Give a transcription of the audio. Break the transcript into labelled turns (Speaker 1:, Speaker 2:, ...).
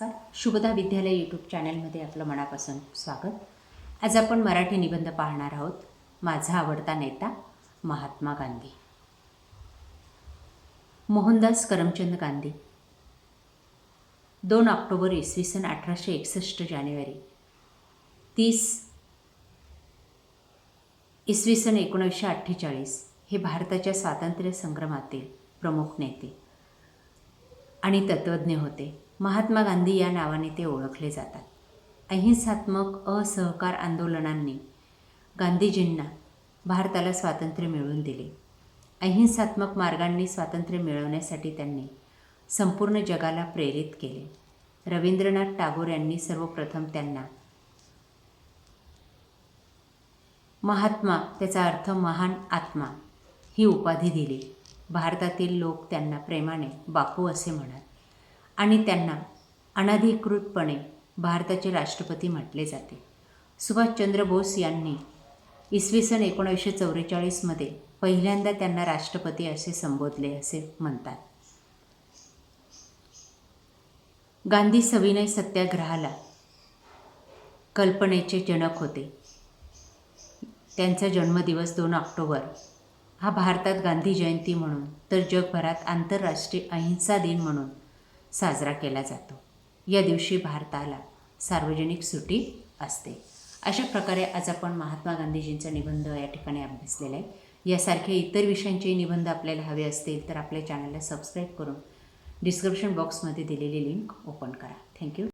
Speaker 1: नमस्कार. शुभदा विद्यालय यूट्यूब चॅनलमध्ये आपलं मनापासून स्वागत. आज आपण मराठी निबंध पाहणार आहोत. माझा आवडता नेता महात्मा गांधी. मोहनदास करमचंद गांधी. दोन ऑक्टोबर इसवी सन अठराशे एकसष्ट जानेवारी. तीस इसवी सन एकोणीसशे अठ्ठेचाळीस हे भारताच्या स्वातंत्र्य संग्रामातील प्रमुख नेते आणि तत्त्वज्ञ होते. महात्मा गांधी या नावाने ते ओळखले जातात. अहिंसात्मक असहकार आंदोलनांनी गांधीजींना भारताला स्वातंत्र्य मिळवून दिले. अहिंसात्मक मार्गांनी स्वातंत्र्य मिळवण्यासाठी त्यांनी संपूर्ण जगाला प्रेरित केले. रवींद्रनाथ टागोर यांनी सर्वप्रथम त्यांना महात्मा त्याचा अर्थ महान आत्मा ही उपाधी दिली. भारतातील लोक त्यांना प्रेमाने बापू असे म्हणत आणि त्यांना अनधिकृतपणे भारताचे राष्ट्रपती म्हटले जाते. सुभाषचंद्र बोस यांनी इसवी सन एकोणीसशे चौवेचाळीसमध्ये पहिल्यांदा त्यांना राष्ट्रपती असे संबोधले असे म्हणतात. गांधी सविनय सत्याग्रहाला कल्पनेचे जनक होते. त्यांचा जन्मदिवस दोन ऑक्टोबर हा भारतात गांधी जयंती म्हणून तर जगभरात आंतरराष्ट्रीय अहिंसा दिन म्हणून साजरा केला जातो. या दिवशी भारताला सार्वजनिक सुट्टी असते. अशा प्रकारे आज आपण महात्मा गांधीजींचा निबंध या ठिकाणी अभ्यासलेला आहे. यासारखे इतर विषयांचे निबंध आपल्याला हवे असतील तर आपल्या चॅनलला सबस्क्राईब करून डिस्क्रिप्शन बॉक्समध्ये दिलेली लिंक ओपन करा. थँक्यू.